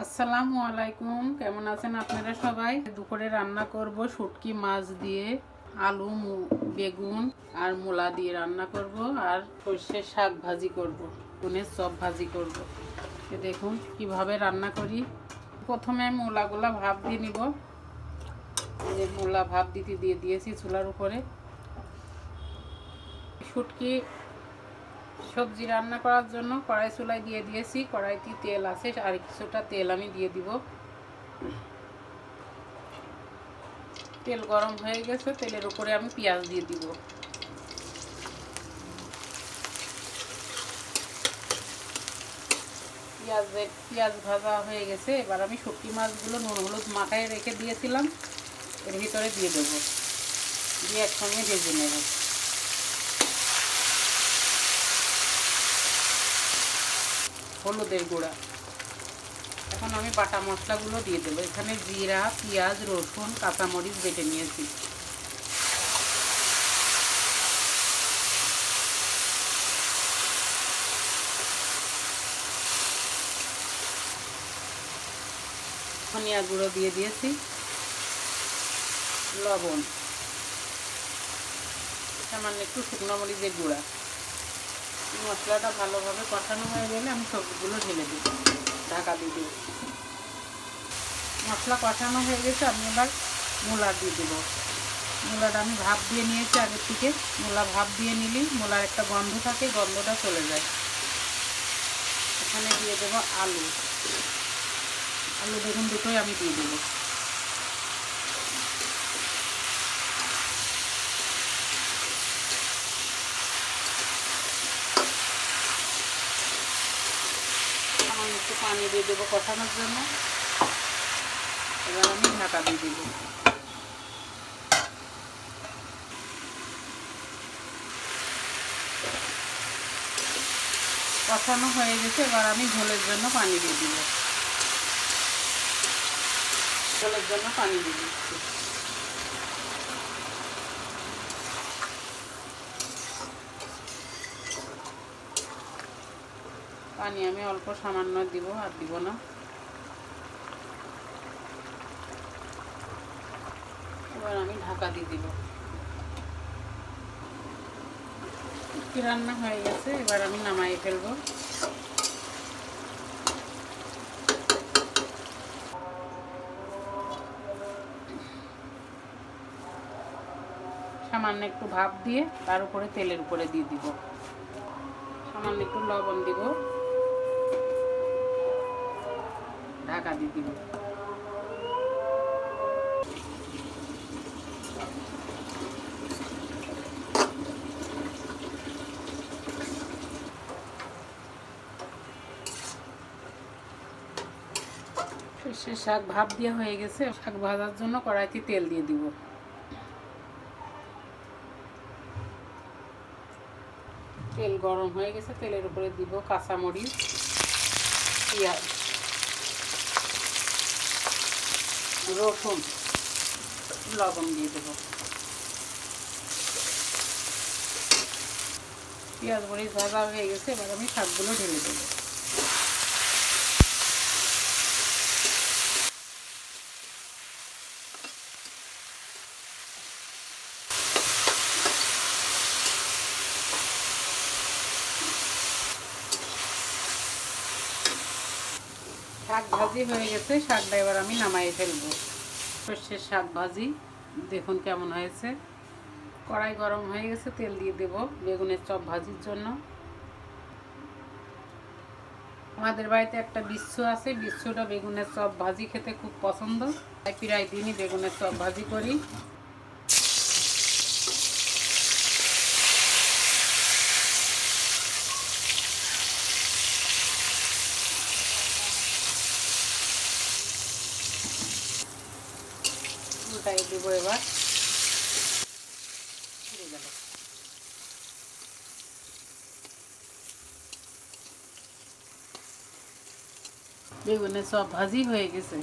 আসসালামু আলাইকুম, কেমন আছেন আপনারা সবাই? দুপুরে রান্না করব শুটকি মাছ দিয়ে, আলু বেগুন আর মূলা দিয়ে রান্না করব আর সর্ষের শাক ভাজি করব গুনের চপ ভাজি করব। দেখুন কীভাবে রান্না করি। প্রথমে মূলাগুলা ভাপ দিয়ে নিব। যে মূলা ভাপ দিতে দিয়ে দিয়েছি চুলার উপরে। শুটকি সবজি রান্না করার জন্য কড়াই চুলাই দিয়ে দিয়েছি। কড়াইতে তেল আছে, আর কিছুটা তেল আমি দিয়ে দিব। তেল গরম হয়ে গেছে, তেলের উপরে আমি পেঁয়াজ দিয়ে দিব। পেঁয়াজ পেঁয়াজ ভাজা হয়ে গেছে, এবার আমি শুটকি মাছগুলো নুন হলুদ মাখায় রেখে দিয়েছিলাম, এর ভিতরে দিয়ে দেবো। দিয়ে একসঙ্গে ভেজে নেব। হলুদের গুঁড়া। এখন আমি বাটা মশলাগুলো দিয়ে দেবো। এখানে জিরা, পেঁয়াজ, রসুন, কাঁচামরিচ বেটে নিয়েছি। ধনিয়া গুঁড়ো দিয়ে দিয়েছি। লবণ। সামান্য একটু শুকনো মরিচের গুঁড়া। মশলাটা ভালোভাবে কষানো হয়ে গেলে আমি সবজিগুলো ঢেলে দিই। ঢাকা দিয়ে দিই মশলা কষানো হয়ে গেছে, আমি এবার মূলা দিয়ে দেবো। মূলাটা আমি ভাপ দিয়ে নিয়েছি আগের থেকে। মূলা ভাপ দিয়ে নিলি, মূলার একটা গন্ধ থাকে, গন্ধটা চলে যায়। এখানে দিয়ে দেবো আলু। আলু দেখুন দুটোই আমি দিয়ে দেবো সামান্য একটু পানি দিয়ে দেবো কষানোর জন্য। এবার আমি ঢাকা দিয়ে দেবো। কষানো হয়ে গেছে, এবার আমি ঝোলের জন্য পানি দিয়ে দিব। ঝোলের জন্য পানি দিয়ে দিচ্ছি। পানি আমি অল্প সামান্য দিব আর দিব না। এবার আমি ঢাকা দিয়ে দিব। রান্না হয়ে গেছে? এবার আমি নামাই ফেলব। সামান্য একটু ভাপ দিয়ে তার উপরে তেলের উপরে দিয়ে দিব। সামান্য একটু লবণ দিব। ঢাকা দিয়ে দিব। শাক ভাপ দেওয়া হয়ে গেছে, শাক ভাজার জন্য কড়াইতে তেল দিয়ে দিব। তেল গরম হয়ে গেছে, তেলের উপরে দিব কাঁচামরিচ, পেঁয়াজ। রসুন লবণ দিয়ে দেব। পেঁয়াজ মরিচ ভাজা হয়ে গেছে এবার আমি শাকগুলো ঢেলে দেবো। শাক ভাজি হয়ে গেছে, শাকটা এবার আমি নামাই ফেলব। সর্ষের শাক ভাজি, দেখুন কেমন হয়েছে। কড়াই গরম হয়ে গেছে, তেল দিয়ে দেব বেগুনের চপ ভাজির জন্য। আমাদের বাড়িতে একটা বিশ্ব আছে বিশ্বটা বেগুনের চপ ভাজি খেতে খুব পছন্দ। তাই প্রায় দিনই বেগুনের চপ ভাজি করি। উল্টাই দিব এবার। বেগুনের সব ভাজি হয়ে গেছে